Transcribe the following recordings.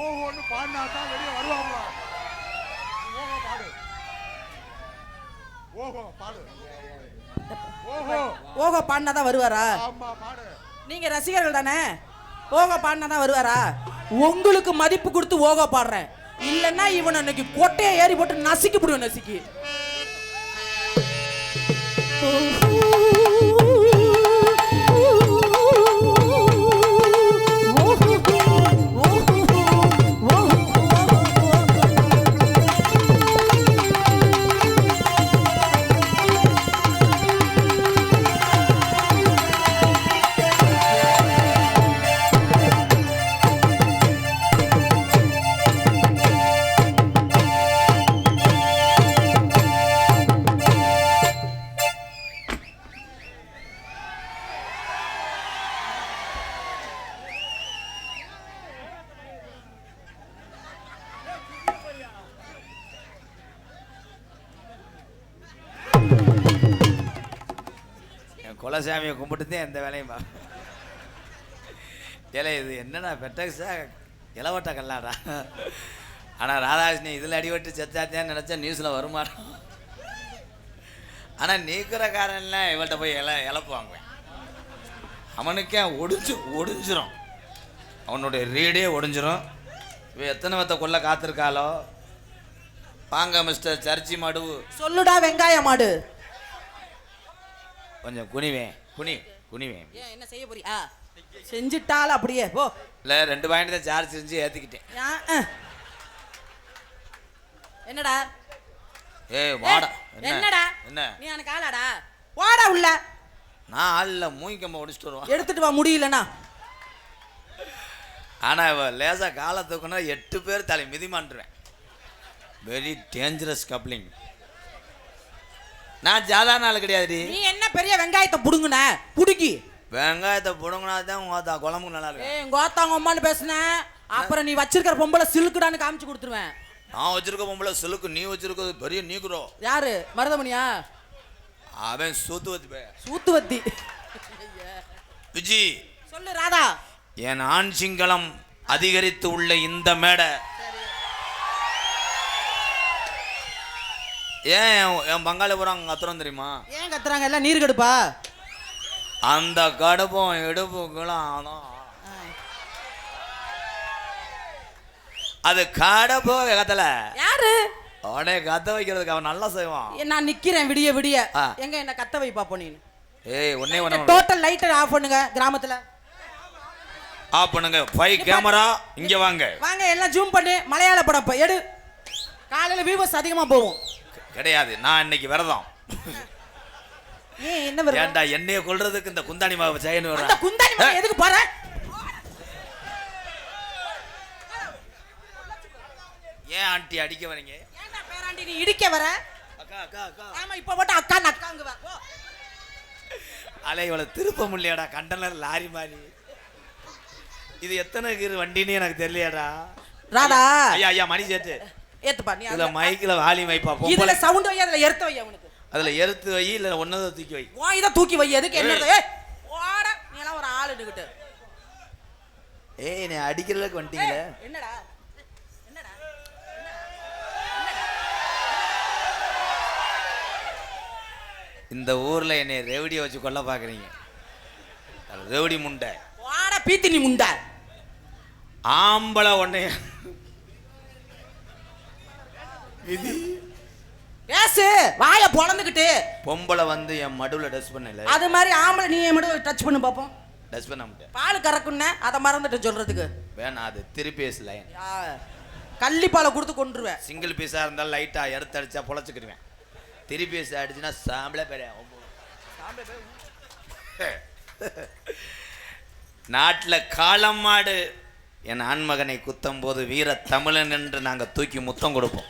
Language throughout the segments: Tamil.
ஓஹோன்னு பாடினா தான் வெளியே வருவாங்களா? ஓஹோ பாடு. ஓஹோ பாடு. ஓஹோ. ஓகோ பாடினா தான் வருவாரா? ஆமா பாடு. நீங்க ரசிகர்கள் தானே? ஓகோ பாடினா தான் வருவாரா? உங்களுக்கு மதிப்பு கொடுத்து ஓகோ பாடுறேன். இல்லைன்னா இவனை இன்னைக்கு கொட்டையை ஏறி போட்டு நசுக்கி போடுவேன் நசுக்கி. சாமியை குலசாமியை தான் எந்த வேலையும் பா ஏலே இது என்னடா பெட்டக்ஸா இளவட்ட கல்லாடா. ஆனால் ராதாகிருஷ்ணன் இதில் அடிபட்டு செத்தாத்தேன்னு நினச்சா நியூஸில் வருமானம் ஆனால் நீக்கிறக்காரன்லாம் இவள்கிட்ட போய் இல இழப்புவாங்க. அவனுக்கே ஒடிஞ்சு ஒடிஞ்சிரும். அவனுடைய ரீடே ஒடிஞ்சிரும். இவ எத்தனை வத்த கொல்ல காத்திருக்காளோ? வாங்க மிஸ்டர் சர்ச்சி மாடு. சொல்லுடா வெங்காய மாடு. கொஞ்சம் குனிவேன் குனி குனிவேன் ஏன் என்ன செய்ய போறியா செஞ்சுட்டால அப்படியே போ. இல்லை ரெண்டு பாயிண்ட் தான் சார்ஜ் செஞ்சு ஏற்றிக்கிட்டேன். என்னடா? ஏய் வாடா. என்னடா? என்ன? நீ எனக்கு ஆளாடா? வாடா உள்ள. நான் ஆளில் மூங்கிக்கம்ப ஒடிச்சிட்டு வருவான். எடுத்துட்டு வா முடியலனா. ஆனால் இவ லேசாக காலை தூக்குனா எட்டு பேர் தலை மிதிமான்றுவேன். வெரி டேஞ்சரஸ் கப்ளிங் நான் சாதாரண ஆள் கிடையாதுடி. நீ என்ன பெரிய வெங்காயத்தை புடுங்குன? புடுங்கி. வெங்காயத்தை புடுங்கினா தான் உங்க குழம்புக்கு நல்லா இருக்கும். ஏய் கோத்தாங்க அம்மான்னு பேசுன? அப்புறம் நீ வச்சிருக்கிற பொம்பளை சிலுக்குடான்னு காமிச்சு கொடுத்துருவேன். நான் வச்சிருக்க பொம்பளை சிலுக்கு நீ வச்சிருக்கிறது பெரிய நீக்குறோம். யாரு? மருதமணியா? அவன் சூத்துவத்தி சூத்துவத்தி. விஜி சொல்லு ராதா. என் ஆண் சிங்களம் அதிகரித்து உள்ள இந்த மேடை. ஏன் என்- என் பங்காளி பூரா அங்கே கத்துறோம் தெரியுமா? ஏன் கத்துறாங்க? எல்லாம் நீர் கெடுப்பா? அந்த கடுப்பும் இடுப்புகளும் ஆனும் அது கடப்போ கத்தல. யாரு? அவனே கத்த வைக்கிறதுக்கு அவன் நல்லா செய்வான். ஏ, நான் நிக்கிறேன் விடிய விடிய. ஆ. எங்க என்ன கத்த வை பாப்போம் நீ ஏய் ஒன்னே ஒன்று டோட்டல் லைட்டர் ஆஃப் பண்ணுங்க கிராமத்துல. ஆஃப் பண்ணுங்க. ஃபைவ் கேமரா இங்க வாங்க. வாங்க எல்லாம் ஜூம் பண்ணு. மலையாள படம் இப்ப எடு. காலையில வியூவர்ஸ் அதிகமா போகும் கிடையாது. நான் இன்னைக்கு விரதம். என்ன ஏன்டா என்னைய கொல்றதுக்கு இந்த குந்தாணி மாவு செய்யணும் அந்த குந்தாணி மகன் எதுக்கு போற? ஏன் ஆண்டி அடிக்க வரீங்க? ஏன்டா பேராண்டி நீ இடிக்க வர? அக்கா அக்கா அக்கா. ஆமா இப்ப மட்டும் அக்கா அக்காங்க வா. அலை இவளை திருப்ப முடியலடா கண்டனர் லாரி மாதிரி. இது எத்தனை கீர் வண்டின்னு எனக்கு தெரியலையாடா. ராதா. ஐயா ஐயா மணி சேட்டு ஏத்துப்பா நீ இதுல மைக்ல வாலி வைப்பா இதுல சவுண்ட் வை அதுல எடுத்து வை அவனுக்கு. அதுல எருத்து வை இல்ல ஒன்னதை தூக்கி வை. ஓ இத தூக்கி வை எதுக்கு என்ன ஏய். ஓட நீ எல்லாம் ஒரு ஆளு நிக்கிட்டு ஏய் நீ அடிக்கிறதுக்கு வந்துட்டீங்களே. என்னடா? இந்த ஊர்ல என்னை ரெவடியை வச்சு கொல்ல பாக்குறீங்க. ரெவடி முண்டை. ஓட பீத்தி நீ முண்டா. ஆம்பளை உன்னைய இது? பேசு வாய பொளந்துக்கிட்டு. பொம்பளை வந்து என் மடுவுல டச் பண்ணல. அது மாதிரி ஆம்பளை நீ மட்டும் டச் பண்ணு பாப்போம். டச் பண்ண மாட்டேன். பால் கறக்குன்னு அதை மறந்துட்டு சொல்றதுக்கு. வேணாம் அது திருப்பேஸ் லைன் யா, கள்ளிப்பாலை கொடுத்து கொண்டுருவேன் சிங்கிள் பீஸா இருந்தாலும் லைட்டா எடுத்து அடிச்சா பொழைச்சுக்கிடுவேன். திருப்பேஸ் அடிச்சுன்னா சாம்பளே பெரிய நாட்டில் காளம் மாடு என் ஆண்மகனை குத்தும் போது வீர தமிழன் என்று நாங்கள் தூக்கி முத்தம் கொடுப்போம்.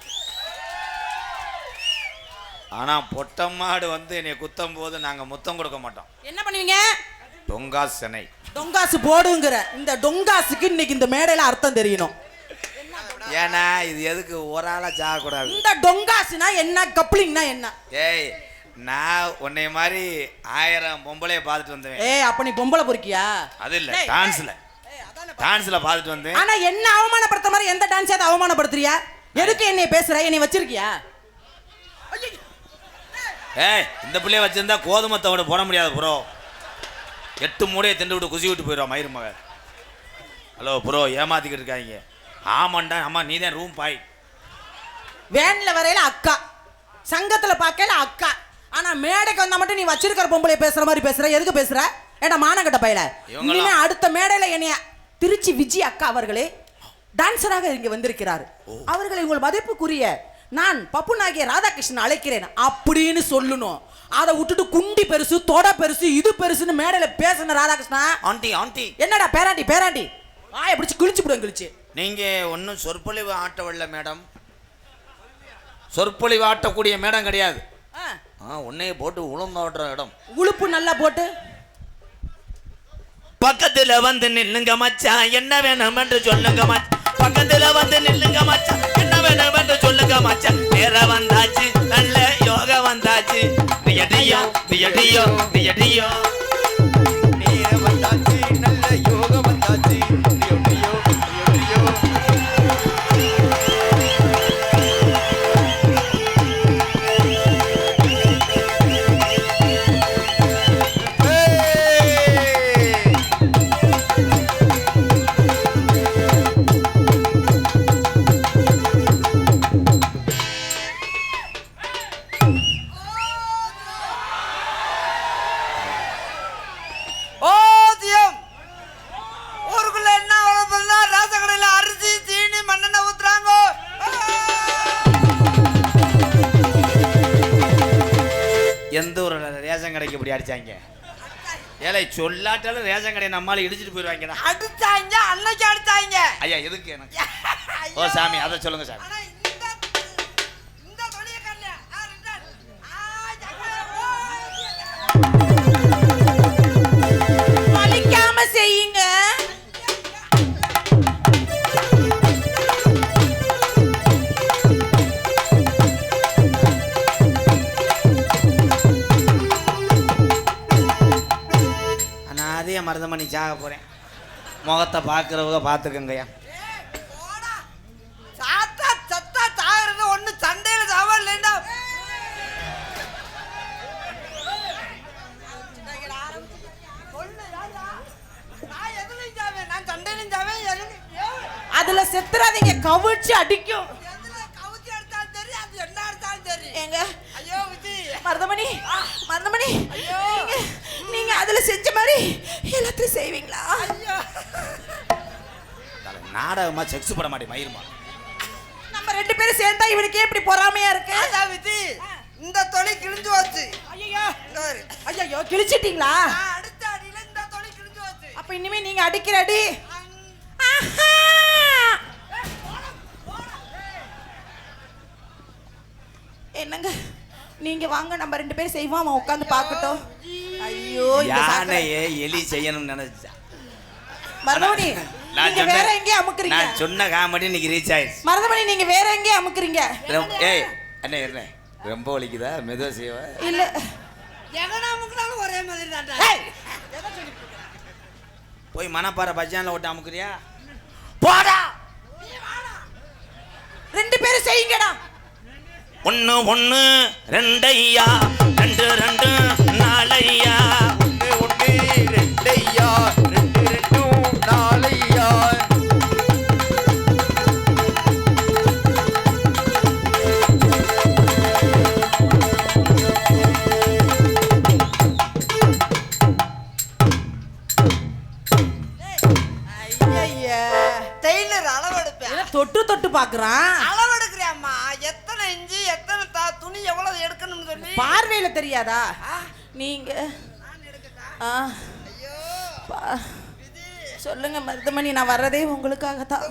ஆனா பொட்டம் மாடு வந்து என்னை குத்தும் போது நாங்க முத்தம் கொடுக்க மாட்டோம். என்ன பண்ணுவீங்க? டொங்கா செனை டொங்காசு போடுங்கிற இந்த டொங்காசுக்கு இன்னைக்கு இந்த மேடையில அர்த்தம் தெரியணும். ஏன்னா இது எதுக்கு? ஒரு ஆளா சாகக்கூடாது இந்த டொங்காசுனா என்ன? கப்ளிங்னா என்ன? ஏய் நான் உன்னை மாதிரி ஆயிரம் பொம்பளைய பார்த்துட்டு வந்தேன். ஏய் அப்ப நீ பொம்பளை பொறுக்கியா? அது இல்ல டான்ஸ்ல டான்ஸில் பார்த்துட்டு வந்தேன். ஆனா என்ன அவமானப்படுத்த மாதிரி எந்த டான்ஸாவது அவமானப்படுத்துறியா? எதுக்கு என்னைய பேசுற? என்னை வச்சிருக்கியா? ஏய் இந்த பிள்ளைய வச்சிருந்தா கோதுமை தவிட போட முடியாது ப்ரோ எட்டு மூடையை திண்டு விட்டு குசி விட்டு போயிடுவா மயிர் மகன். ஹலோ ப்ரோ ஏமாத்திக்கிட்டு இருக்காங்க ஆமாண்டா ஆமா நீ தான் ரூம் பாய் வேன்ல வரையில அக்கா. சங்கத்துல பார்க்கல அக்கா. ஆனா மேடைக்கு வந்தா மட்டும் நீ வச்சிருக்கிற பொம்பளை பேசுற மாதிரி பேசுற? எதுக்கு பேசுற? ஏடா மானங்கட்ட பையல. இனிமே அடுத்த மேடையில என்னைய திருச்சி விஜய் அக்கா அவர்களே டான்சராக இங்க வந்திருக்கிறார். அவர்களை உங்கள் மதிப்புக்குரிய நான் பப்புனாகிய ராதாகிருஷ்ணன் அழைக்கிறேன் அப்படின்னு சொல்லணும். அதை விட்டுட்டு குண்டி பெருசு தொடை பெருசு இது பெருசுன்னு மேடையில பேசணும் ராதாகிருஷ்ணா. Aunty aunty. என்னடா பேராண்டி பேராண்டி. ஆய பிடிச்சு கிழிச்சு விடுவேன் கிழிச்சு நீங்க ஒன்றும் சொற்பொழிவு ஆட்டவில்லை மேடம். சொற்பொழிவு ஆட்டக்கூடிய மேடம் கிடையாது. உன்னையே போட்டு உளுந்தோடுற இடம். உளுப்பு நல்லா போட்டு. பக்கத்துல வந்து நில்லுங்க மச்சான். என்ன வேணும் என்று சொல்லுங்க மச்சான். பக்கத்துல வந்து நில்லுங்க மச்சான். என்ன வேணும் என்று சொல்லுங்க. மச்சான் நேர வந்தாச்சு நல்ல யோகா வந்தாச்சு. நீ எடியோ நீ எடியோ நீ எடியோ ரேஷன் கடைக்கு இப்படி அடிச்சாங்க. ஏலை சொல்லாட்டாலும் ரேஷன் கடையை நம்மளால இடிச்சிட்டு போயிடுவாங்கடா அடிச்சாங்க அன்னைக்கு அடிச்சாங்க. ஐயா எதுக்கு எனக்கு? ஓ சாமி அதை சொல்லுங்க சாமி. பண்ணி சாக போறேன். முகத்தை பார்க்குறவங்க பார்த்துக்கங்கய்யா. அதுல செத்துறாதீங்க கவிழ்ச்சி அடிக்கும். விஜி. மருதமணி மருதமணி நீங்க அதுல செஞ்ச மாதிரி எல்லாத்தையும் செய்வீங்களா? ஐயோ. நாடகமா செக்ஸ் பட மாட்டேன் மயிருமா நம்ம ரெண்டு பேரும் சேர்ந்தா இவனுக்கு எப்படி பொறாமையா இருக்கு? அதான் விஜி இந்த தொழில் கிழிஞ்சு போச்சு ஐயோ. ஐயோ கிழிச்சிட்டீங்களா? நான் அடுத்த அடியில இந்த தொழில் கிழிஞ்சு போச்சு அப்ப இனிமே நீங்க அடிக்கிற அடி? ஆஹா! என்னங்க? நீங்க வாங்க நம்ம ரெண்டு பேரும் செய்வோம் அவன் உட்காந்து பார்க்கட்டும். ஐயோ. யானையே எலி செய்யணும்னு நினைச்சேன் மருதமணி நீங்க வேற எங்கேயும் அமுக்குறீங்க? நான் சொன்ன காமெடி இன்னைக்கு ரீச் ஆயிடுச்சு. மருதமணி நீங்க வேற எங்கேயும் அமுக்குறீங்க? ஏய் அண்ணே என்ன ரொம்ப வலிக்குதா? மெதுவா செய்வா இல்ல. எகனாமுக்குனாலும் ஒரே மாதிரி தான்டா. ஏய், போய் மணப்பாறை பஜான்ல ஓட்டு அமுக்குறியா? போடா! ரெண்டு பேரும் செய்யுங்கடா. ஒண்ணு ஒண்ணு ரெண்டையா? ரெண்டு ரெண்டு நாளையா ஒண்ணு ஒண்ணு ரெண்டையா? ரெண்டு ரெண்டும் நாளையா தொட்டு தொட்டு பாக்குறான். பார்வையில தெரியாதா? நீங்க. நான் எடுக்கட்டா? ஆ, ஐயோ. பா- சொல்லுங்க மருதமணி நான் வர்றதே உங்களுக்காக தான்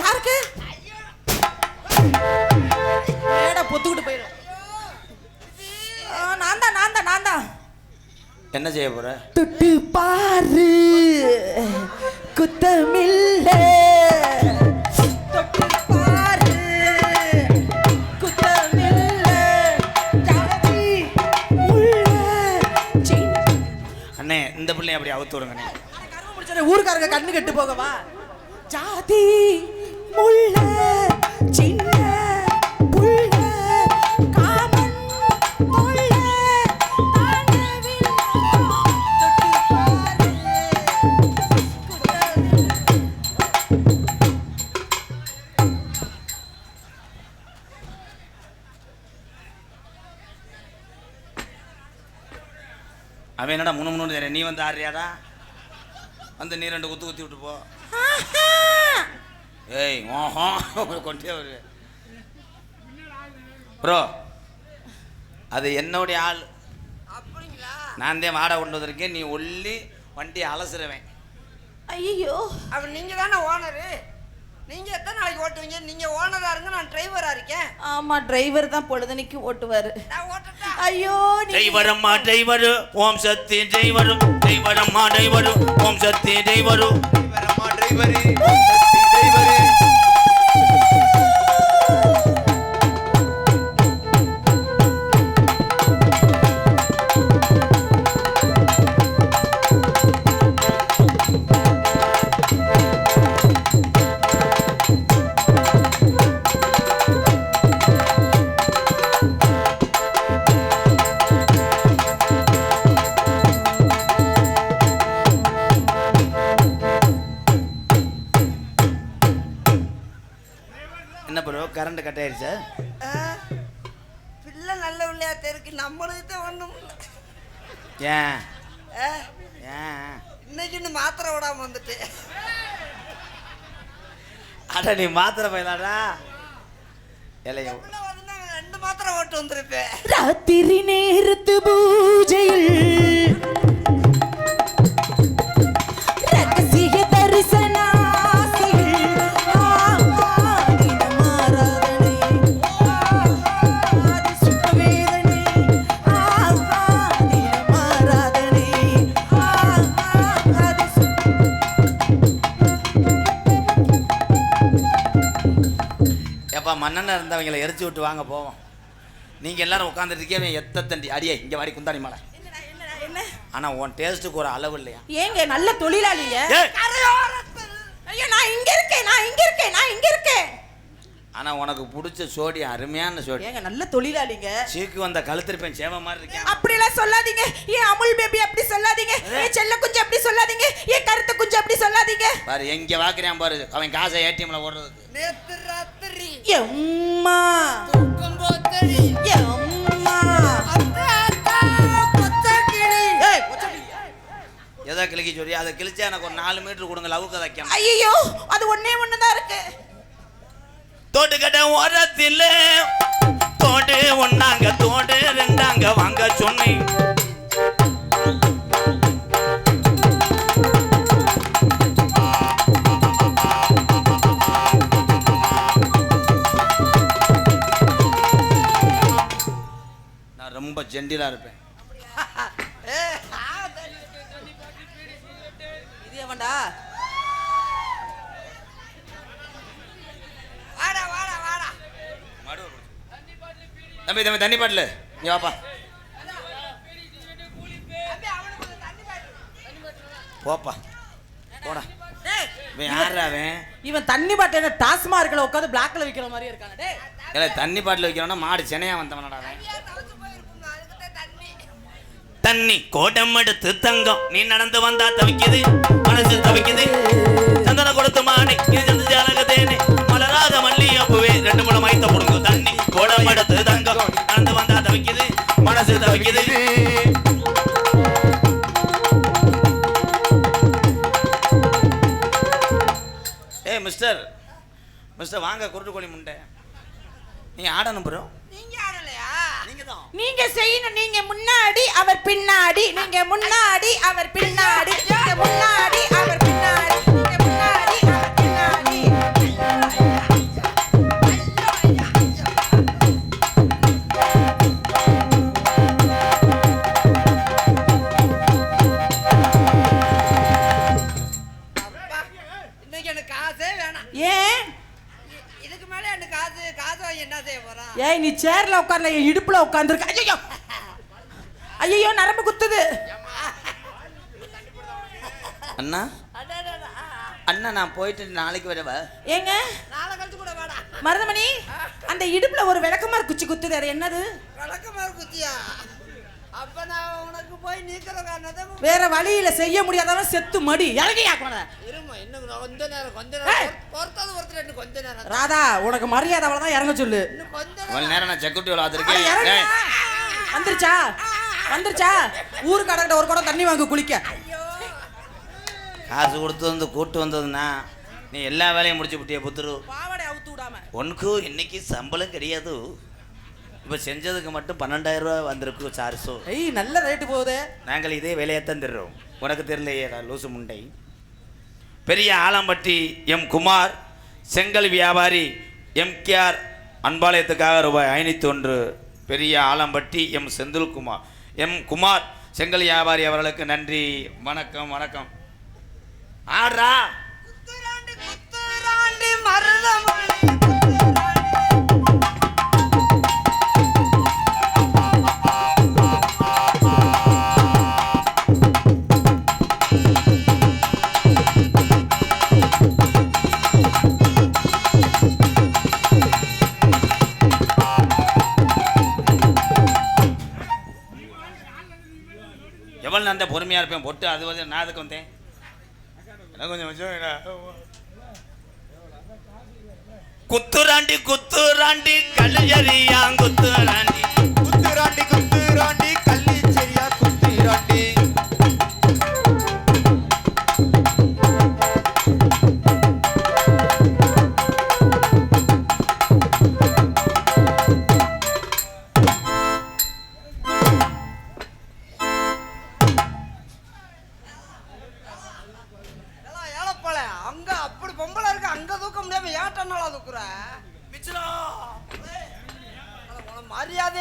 யாருக்கு? ஏடா பொத்துக்கிட்டு போயிடும் நான் தான் நான் தான் நான் தான். என்ன செய்ய போற? தொட்டு பாரு. குத்தமில்ல. தொட்டு இந்த பிள்ளைய அப்படி அவுத்து விடுங்க அண்ணே. சரி ஊருக்காரங்க கண்ணு கெட்டு போகவா ஜாதி முள்ள சின்ன புள்ள. அவன் என்னடா முணு நீ வந்து ஆடுறியாடா வந்து நீ ரெண்டு குத்து குத்தி விட்டு போ ஏய் ஓஹோ கொண்டே வருவே ப்ரோ அது என்னுடைய ஆள். அப்படிங்களா? நான் தான் வாடகை கொண்டு வந்திருக்கேன். நீ ஒல்லி வண்டி அலசுறவன். ஐயோ அப்ப நீங்க தானே ஓனரு நீங்க எத்தனை நாளைக்கு ஓட்டுவீங்க? நீங்க ஓனரா இருங்க நான் டிரைவரா இருக்கேன். ஆமா டிரைவர் தான் பொழுதுனைக்கு ஓட்டுவாரு. ஐயோ நீ- டிரைவரம்மா டிரைவரு ஓம் சக்தி டிரைவரு டிரைவரம்மா டிரைவரு ஓம் சக்தி டிரைவரு டிரைவரம்மா டிரைவரு சக்தி டிரைவரு அட நீ மாத்திரை வந்து நான் ரெண்டு மாத்திரை ஓட்டு வந்திருப்பேன். ராத்திரி நேரத்து பூஜையில் மண்ணெண்ண இருந்தவங்களை எரிச்சு விட்டு வாங்க போவோம். நீங்கள் எல்லாரும் உட்காந்துட்டு இருக்கே அவன் எத்த தண்டி அடியே இங்கே வாடி குந்தாடி மலை. என்னடா, என்னடா, என்ன? ஆனால் உன் டேஸ்ட்டுக்கு ஒரு அளவு இல்லையா? ஏங்க நல்ல தொழிலாளிங்க ஐயோ நான் இங்க இருக்கேன் நான் இங்க இருக்கேன் நான் இங்க இருக்கேன். ஆனால் உனக்கு பிடிச்ச சோடி அருமையான சோடி. ஏங்க நல்ல தொழிலாளிங்க. சீக்கு வந்த கழுத்திருப்பேன் சேம மாதிரி இருக்கேன் அப்படிலாம் சொல்லாதீங்க. ஏன் அமுல் பேபி அப்படி சொல்லாதீங்க? ஏன் செல்ல குஞ்சு அப்படி சொல்லாதீங்க? ஏன் கருத்து குஞ்சு அப்படி சொல்லாதீங்க? பாரு எங்கே வாக்குறான் பாரு. அவன் காசை ஏடிஎம்ல ஓடுறதுக்கு. எம்மா. எதை கிழிக்க சொல்லி அதை கிழிச்சா எனக்கு ஒரு நாலு மீட்டர் கொடுங்க லவுக்க வைக்கணும். ஐயையோ அது ஒண்ணே ஒண்ணுதான் இருக்கு. தோட்டுக்கட்ட ஓரத்தில் தோடு ஒன்னாங்க தோடு ரெண்டாங்க வாங்க சொன்னேன். ரொம்ப ஜெண்டிலா இருப்பேன். இது தம்பி தம்பி தண்ணி பாட்டில். நீ வாப்பா. போப்பா. போடா. இவன் யாரா அவன்? இவன் தண்ணி பாட்டில டாஸ்மார்க்ல உட்காந்து பிளாக்ல விக்கிற மாதிரி இல்லை தண்ணி பாட்டில் வைக்கிறோன்னா மாடு சென்னையா வந்தவனடா அவன் ஏன் தவிச்சு போயிருக்குங்க, அதுக்குத்தான் தண்ணி. தண்ணி கோடம் எடுத்து தங்கம். நீ நடந்து வந்தா தவிக்குது மனசு தவிக்குது. சந்தன கொடுத்து மானே இது சந்து ஜாலகதேனே மலராத மல்லி அப்பவே ரெண்டு மூணு மைத்த கொடுங்க தண்ணி. கோடம் எடுத்து தங்கம். நடந்து வந்தா தவிக்குது மனசு தவிக்குது. ஏய் மிஸ்டர் மிஸ்டர் வாங்க குருட்டு கோழி முண்டை. நீ ஆடணும் ப்ரோ. நீங்க நீங்க தான் நீங்க செய்யணும் நீங்க முன்னாடி அவர் பின்னாடி. நீங்க முன்னாடி அவர் பின்னாடி. நீங்க முன்னாடி அவர் சேர்ல உட்கார்ல என் இடுப்புல உட்கார்ந்துருக்க. ஐயோ ஐயோ நரம்பு குத்துது. அண்ணா? அட அண்ணன் நான் போயிட்டு நாளைக்கு வரவா? ஏங்க? நாளை கழிச்சு கூட வாடா. மருதமணி அந்த இடுப்புல ஒரு விளக்கமாறு குச்சி குத்துது. அது என்னது? விளக்கமா குத்தியா அப்ப நான் உனக்கு போய் நீக்கிற காரணத்தை வேற வழியில செய்ய முடியாதவன் செத்து மடி. இறங்கியா இருமா இன்னும் கொஞ்ச நேரம் கொஞ்ச. நேரம். ஒருத்தர் கொஞ்ச நேரம் ராதா உனக்கு மரியாதை அவ்வளவுதான் இறங்க சொல்லு. இன்னும் கொஞ்ச இவ்வளவு நேரம் நேரம் நான் செக்யூரிட்டி அட, வளர்த்துருக்கேன் இறங்கு. டேய், வந்துருச்சா? வந்துருச்சா? ஊரு கடக்கிட்ட ஒரு குடம் தண்ணி வாங்க குளிக்க. காசு கொடுத்து வந்து கூட்டு வந்ததுன்னா நீ எல்லா வேலையும் முடிச்சு விட்டிய புத்துரு. பாவாடை அவுத்து விடாம. உனக்கு இன்னைக்கு சம்பளம் கிடையாது. இப்போ செஞ்சதுக்கு மட்டும் பன்னெண்டாயிரம் ரூபாய் வந்திருக்கு சார்ஸோ ஐய் நல்ல ரேட்டு போகுது. நாங்கள் இதே வேலையைத்தான் தர்றோம். உனக்கு தெரியலையே லூசு முண்டை. பெரிய ஆலம்பட்டி எம் குமார் செங்கல் வியாபாரி எம்கேஆர் அன்பாலயத்துக்காக ரூபாய் ஐநூற்றி ஒன்று பெரிய ஆலம்பட்டி எம் செந்தில்குமார். எம் குமார் செங்கல் வியாபாரி அவர்களுக்கு நன்றி. வணக்கம் வணக்கம். ஆடுறா. இருப்பேன் பொட்டு அது வந்து நான் அதுக்கு வந்தேன்? எனக்கு கொஞ்சம் வச்சோம் குத்துராண்டி குத்துராண்டி கல்லுஜரியா குத்துராண்டி குத்துராண்டி குத்துராண்டி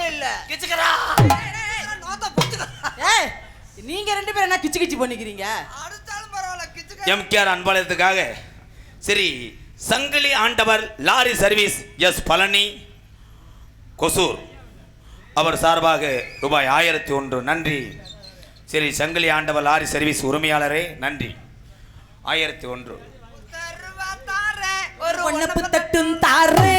மரியாதையே இல்ல. நோத்த புத்துக்க ஏய் நீங்க ரெண்டு பேரும் என்ன கிச்சு கிச்சு பண்ணிக்கிறீங்க? அடுத்தாலும் பரவாயில்ல கிச்சுக்க எம்கேஆர் அன்பாலயத்துக்காக சரி Sangili Andavar lorry service S Palani Kosur. அவர் சார்பாக ரூபாய் ஆயிரத்தி ஒன்று. நன்றி. சரி சங்கிலி ஆண்டவர் லாரி சர்வீஸ் உரிமையாளரே நன்றி. ஆயிரத்தி ஒன்று. ஒரு ஒன்னப்பு தட்டும் தாரே.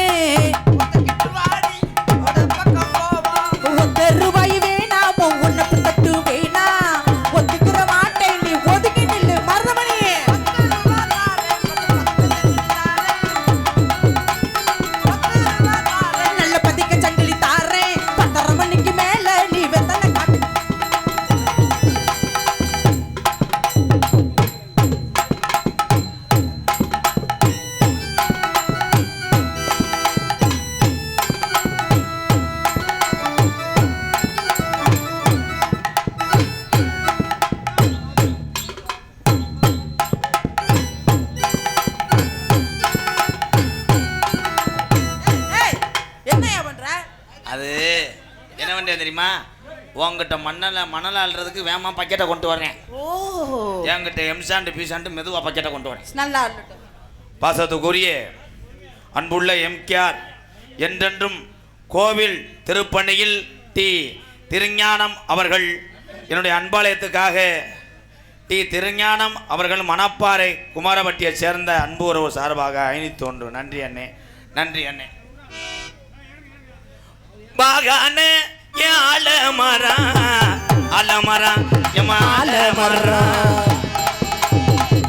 ரூபாய் வேணாமோ? உன்னை பின்பற்றுவேன். உங்ககிட்ட மண்ணல மணல் அள்ளுறதுக்கு வேமா பக்கெட்டை கொண்டு வரேன். ஓ. என்கிட்ட எம்சாண்டு பீசாண்டு மெதுவாக பக்கெட்டை கொண்டு வரேன். நல்லா இருக்கட்டும் பாசத்துக்குரிய அன்புள்ள எம்கேஆர் என்றென்றும் கோவில் திருப்பணியில் டி. திருஞானம் அவர்கள் என்னுடைய அன்பாலயத்துக்காக டி. திருஞானம் அவர்கள் மணப்பாறை குமாரபட்டியைச் சேர்ந்த அன்பு உறவு சார்பாக ஐநூத்தி ஒன்று நன்றி அண்ணே. நன்றி அண்ணே. பாகானே என் ஆலமரம் ஆலமரம் என் ஆலமரம்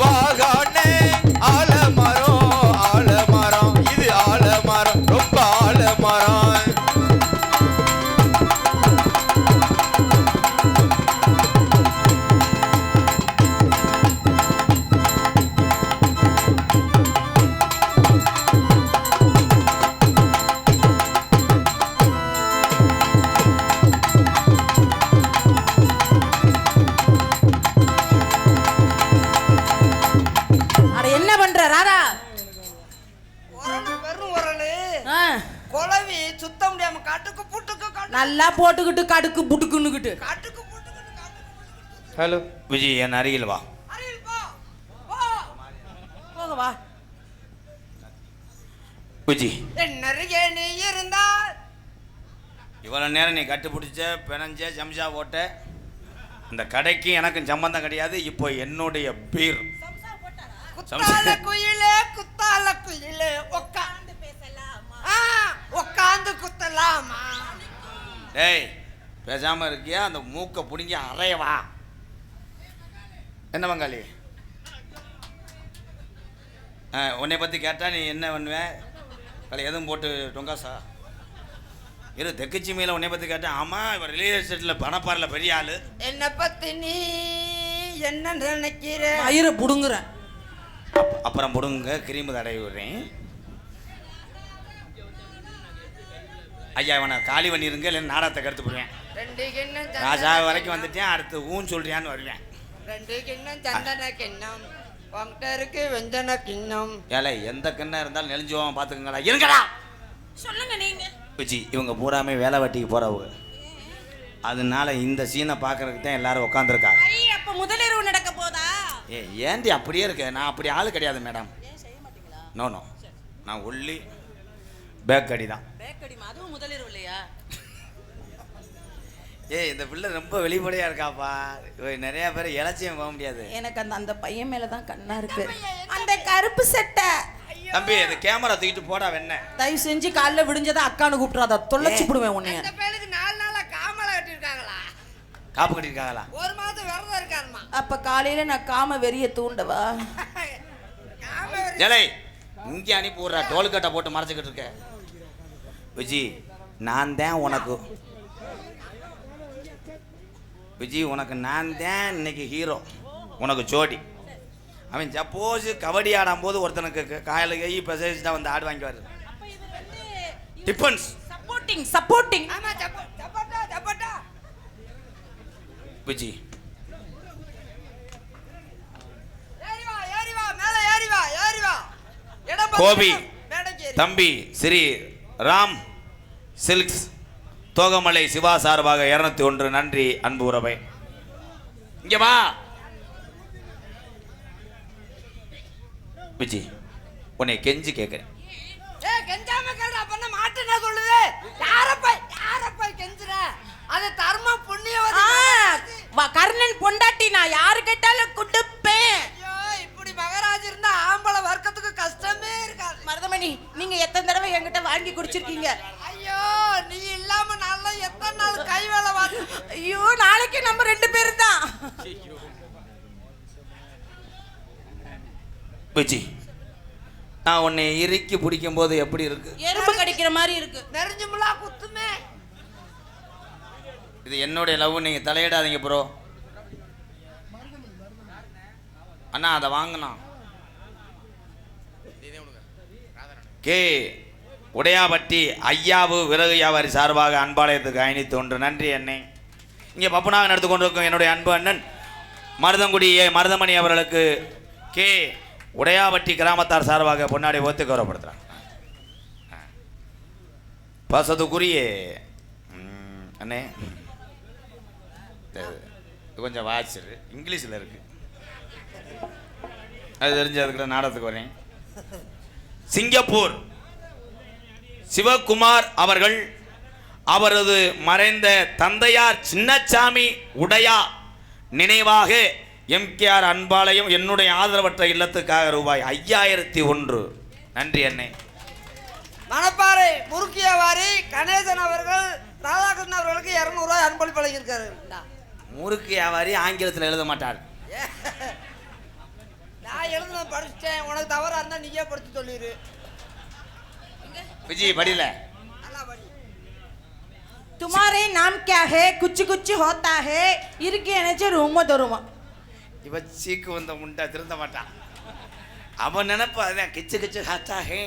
வாகானே போட்டுக்கிட்டு கடுக்கு புட்டுக்குன்னுக்கிட்டு காட்டுக்கு புட்டுக்கு காட்டுக்கு ஹலோ. விஜய் என் அருகில் வா. போக வா. விஜய் என்னருகே நீ இருந்தால். இவ்வளோ நேரம் நீ கட்டுப்பிடிச்ச பிணைஞ்ச ஜம்ஜா போட்ட இந்த கடைக்கு எனக்கும் சம்பந்தம் கிடையாது. இப்போ என்னுடைய பீர். குத்தால குயிலே குத்தால குயிலே உட்காந்து பேசலாமா? ஆ உட்காந்து குத்தலாமா? டேய் பேசாம இருக்கியா? அந்த மூக்கை பிடுங்கி அறையவா என்ன பங்காளி ஆ உன்னை பற்றி கேட்டால் நீ என்ன பண்ணுவ? கலை எதுவும் போட்டு டொங்காசா? இரு தெக்குச்சி மேல உன்னை பற்றி கேட்டேன் ஆமாம் இவர் ரியல் எஸ்டேட்டில் பணப்பாரில் பெரிய ஆள். என்ன பத்தி நீ என்ன நினைக்கிற? மயிரை புடுங்குறேன் அப்புறம் முடுங்க கிரீமு தடவி விடுறேன். ஐயா இவனை காலி பண்ணிருங்க இல்லை நாடகத்தை கருத்து போடுவேன். ரெண்டு கிண்ணம் ராஜா வரைக்கும் வந்துட்டேன் அடுத்து ஊன் சொல்றியான்னு வருவேன். ரெண்டு கிண்ணம் சந்தன கிண்ணம் உன்கிட்ட இருக்கு வெஞ்சன கிண்ணம் ஏலே எந்த கண்ணா இருந்தாலும் நெளிஞ்சுவான் பார்த்துக்கங்கடா இருங்கடா! சொல்லுங்க நீங்க. விஜி இவங்க பூராமே வேலை வெட்டிக்கு போகிறவங்க அதனால இந்த சீனை பார்க்கறதுக்கு தான் எல்லாரும் உட்காந்துருக்காங்க ஐ அப்ப முதலிரவு நடக்க போதா? ஏ ஏன்டி அப்படியே இருக்க? நான் அப்படி ஆள் கிடையாது மேடம். நோ நோ நான் ஒல்லி பேக் அடி தான் பேக்கடி அதுவும் முதலிரவு இல்லையா? ஏய் இந்த பிள்ளை ரொம்ப வெளிப்படையா இருக்காப்பா. நிறைய பேர் இலச்சியம் போக முடியாது. எனக்கு அந்த அந்த பையன் மேல தான் கண்ணா இருக்கு. அந்த கருப்பு சட்டை. தம்பி அது கேமரா தூக்கிட்டு போடா வெண்ண தயவு செஞ்சு காலைல விடிஞ்சதா அக்கானு கூப்பிட்றாத தொலைச்சு போடுவேன் உன்னைய. அந்த பேருக்கு நாலு நாளா காமலை கட்டிருக்காங்களா காப்பு கட்டிருக்காங்களா ஒரு மாதம் விரதம் இருக்காருமா அப்ப காலையில நான் காம வெறிய தூண்டவா? காம வெறி- இங்கே அனுப்பி விட்றா. டோல்கட்டை போட்டு மறைச்சிக்கிட்டு இருக்க. விஜி நான் தான் உனக்கு விஜி உனக்கு நான் தான் இன்னைக்கு ஹீரோ உனக்கு ஜோடி. அவன் சப்போஸ் கபடி ஆடும்போது ஒருத்தனுக்கு க- காயில கை பெசைஸ் தான் வந்து ஆடு வாங்கிவாரு டிஃபன்ஸ் சப்போர்ட்டிங் சப்போர்ட்டிங் விஜி. ஏறி வா ஏறி வா மேல ஏறி வா ஏறி வா. இடம் பார்த்து கோபி. தம்பி ஸ்ரீ ராம் சில்க்ஸ் தோகமலை சிவா சார்பாக இருநூத்தி ஒன்று நன்றி அன்பு உறவை. இங்க வா. விஜி உன்னை கெஞ்சி கேட்குறேன் ஏய் கெஞ்சாம கேடு அப்ப மாட்டு என்ன சொல்லுது? யாரப்பா யாரப்பா கெஞ்சுற? அது தர்ம புண்ணியவதி கர்ணன் பொண்டாட்டி நான் யாரு கேட்டாலும் கொடுப்பேன். மகராஜ் இருந்தா ஆம்பளை வர்க்கத்துக்கு கஷ்டமே இருக்காது. மருதமணி நீங்க எத்தனை தடவை என்கிட்ட வாங்கி குடிச்சிருக்கீங்க? ஐயோ நீ இல்லாம நல்லா எத்தனை நாள் கை வேலை ஐயோ நாளைக்கு நம்ம ரெண்டு பேரும் தான். விஜி நான் உன்னை இறுக்கி பிடிக்கும் போது எப்படி இருக்கு? எறும்பு கடிக்கிற மாதிரி இருக்கு. நெறிஞ்சுமுலா குத்துமே. இது என்னுடைய லவ் நீங்க தலையிடாதீங்க ப்ரோ அண்ணா அதை வாங்கணும் கே. உடையாபட்டி ஐயாவு விறகு வியாபாரி சார்பாக அன்பாலயத்துக்கு அயணித்து ஒன்று நன்றி அண்ணே. இங்கே பப்புனாக நடத்து கொண்டிருக்கும் என்னுடைய அன்பு அண்ணன் மருதங்குடி ஏ. மருதமணி அவர்களுக்கு கே. உடையாபட்டி கிராமத்தார் சார்பாக பொன்னாடி ஓத்து கௌரவப்படுத்துகிறாங்க பசதுக்குரிய அண்ணே. இது கொஞ்சம் வாட்ச் இங்கிலீஷில் இருக்குது அது தெரிஞ்சு அதுக்குள்ள நாடகத்துக்கு வரேன். சிங்கப்பூர். சிவகுமார் அவர்கள் அவரது மறைந்த தந்தையார் சின்னச்சாமி உடையா நினைவாக எம்கேஆர் அன்பாலயம் என்னுடைய ஆதரவற்ற இல்லத்துக்காக ரூபாய் ஐயாயிரத்தி ஒன்று. நன்றி அண்ணே. மணப்பாறை முறுக்கியவாரி கணேசன் அவர்கள் ராதாகிருஷ்ணன் அவர்களுக்கு இரநூறுவா அன்பளிப்பு வழங்கியிருக்காரு. முறுக்கு வியாபாரி ஆங்கிலத்தில் எழுத மாட்டார். நான் எழுதுன படிச்சிட்டேன் உனக்கு தவறா இருந்தா நீயே படிச்சு சொல்லிடு விஜய் படியில நல்லா படி तुम्हारे नाम क्या है कुछ कुछ होता है இருக்கு எனச்சு ரொம்ப தருமா இவ சீக்கு வந்த முண்டா திருந்த மாட்டான் அவன் நினைப்பு அதான் கிச்சு கிச்சு ஹாத்தா ஹே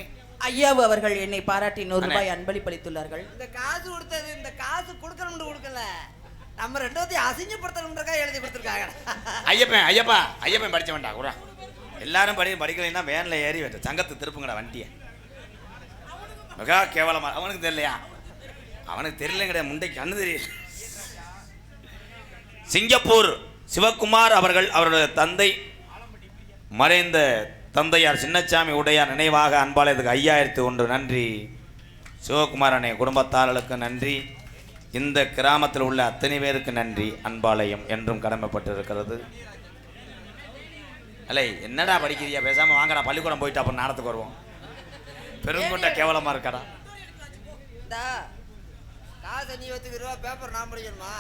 ஐயாவு அவர்கள் என்னை பாராட்டி நூறு அண்ணே. ரூபாய் அன்பளிப்பளித்துள்ளார்கள் இந்த காசு கொடுத்தது இந்த காசு கொடுக்கணும்னு கொடுக்கல நம்ம ரெண்டாவதையும் அசிங்கப்படுத்தணுன்றக்கா எழுதி கொடுத்துருக்காங்க ஐயப்பன் ஐயப்பா ஐயப்பன் படிச்ச வேண்டாம் கூட எல்லாரும் படி படிக்கலைன்னா வேனில் ஏறி வச்ச சங்கத்து திருப்புங்கடா வண்டியை. மிகா கேவலமா அவனுக்கு தெரியலையா? அவனுக்கு தெரியலங்கடா முண்டைக்கு கண்ணு தெரியல சிங்கப்பூர் சிவகுமார் அவர்கள் அவருடைய தந்தை மறைந்த தந்தையார் சின்னச்சாமி உடையார் நினைவாக அன்பாலயத்துக்கு ஐயாயிரத்தி ஒன்று நன்றி. சிவகுமார் அண்ணே குடும்பத்தாரர்களுக்கு நன்றி. இந்த கிராமத்தில் உள்ள அத்தனை பேருக்கு நன்றி. அன்பாலயம் என்றும் கடமைப்பட்டிருக்கிறது. இல்லை என்னடா படிக்கிறியா? பேசாம வாங்கடா பள்ளிக்கூடம் போயிட்டு அப்புறம் நேரத்துக்கு வருவோம். பெருங்கொண்ட கேவலமா இருக்காடா. காசை நீ வச்சுக்கிறோம் பேப்பர் நான் படிக்கணுமா?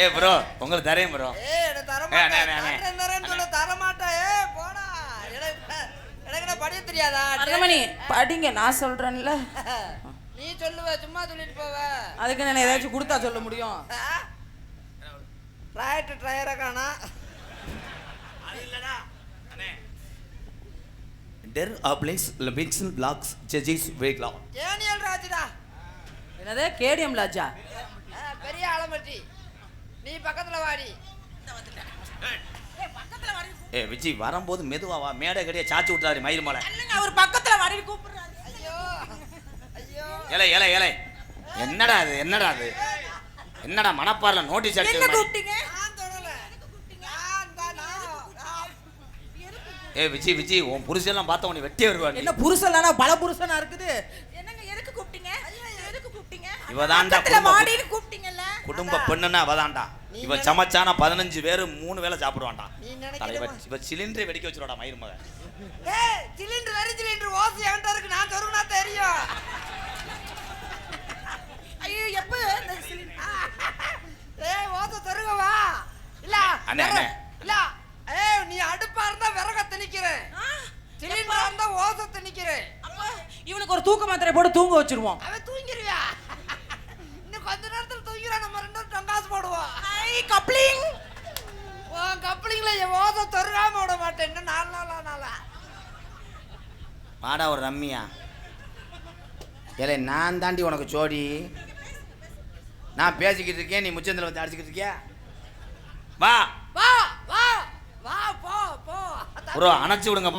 ஏ ப்ரோ உங்களுக்கு தரேன் ப்ரோ எனக்கு தர மாட்டேன். தரேன்னு சொல்ல தர மாட்டேன். ஏய் போடா. எனக்கு படிக்க தெரியாதா? அருகமணி படிங்க நான் சொல்றேன்ல. நீ சொல்லுவ சும்மா சொல்லிட்டு போவ. அதுக்கு நான் ஏதாச்சும் கொடுத்தா சொல்ல முடியும். ரைட்டு ட்ரையரை காணா. டெர் அப்ளைஸ் பென்சில் பிளாக்ஸ் ஜெஜிஸ் வேக்லா ஏனியல் ராஜுடா. என்னது? கேடிஎம் ஆ, பெரிய ஆலமட்டி. நீ பக்கத்துல வாடி. ஏ விஜி வரும்போது மெதுவா வா. மேடை கடியா சாச்சி விட்டாரு மயில் மலை. அவர் பக்கத்துல வர கூப்பிடுறாரு. ஐயோ. ஐயோ. ஏலே ஏலே ஏலே என்னடா அது என்னடா அது என்னடா மணப்பாறைல நோட்டீஸ் என்ன அடிச்சு கூப்பிட்டீங்க நான் தொடல நான் தான் நான் ஏ விஜி விஜி உன் புருஷெல்லாம் பார்த்த உன்னை வெட்டியே வருவாங்க என்ன புருஷன்லானா பல புருஷனா இருக்குது? என்னங்க எதுக்கு கூப்பிட்டீங்க? எதுக்கு கூப்பிட்டீங்க? இவதான்டா பக்கத்துல குடும்ப மாடின்னு கூப்பிட்டீங்கல்ல. குடும்ப பெண்ணுன்னா அவதான்டா நீ இவ சமைச்சானா பதினஞ்சு பேரு மூணு வேளை சாப்பிடுவான்டா. நீ நினைக்கிற தலைவர் இவ சிலிண்டரை வெடிக்க வச்சிருவாடா மயிர் மகன் ஏய் சிலிண்டர் வெரி சிலிண்டர் ஓசி என்கிட்ட இருக்கு. நான் சொருகுனா தெரியும். ஐயோ எப்ப ஏய் ஓச சொருகவா? இல்ல அண்ணே, அண்ணே. இல்ல. ஏய் நீ அடுப்பா இருந்தா விறக திணிக்கிறேன் சிலிண்டர் இருந்தா ஓச திணிக்கிறேன் அப்ப இவனுக்கு ஒரு தூக்க மாத்திரை போட்டு தூங்க வச்சிருவோம். அவன் தூங்கிருவியா இன்னும் கொஞ்ச நேரத்துல தூங்கிறான் நம்ம ரெண்டு பேரும் டங்காசு போடுவோம். ஐ கப்ளிங். உன் கப்ளிங்ல என் ஓச சொருகாம விட மாட்டேன் இன்னும் நாலு நாளா நாளா வாடா ஒரு ரம்மியா. ஏலே நான் தாண்டி உனக்கு ஜோடி. நான் பேசிக்கிட்டு இருக்கேன் நீ முச்சந்தில் வந்து அடிச்சுக்கிட்டு இருக்கியா? வா. வா வா. ப்ரோ அணைச்சு விடுங்க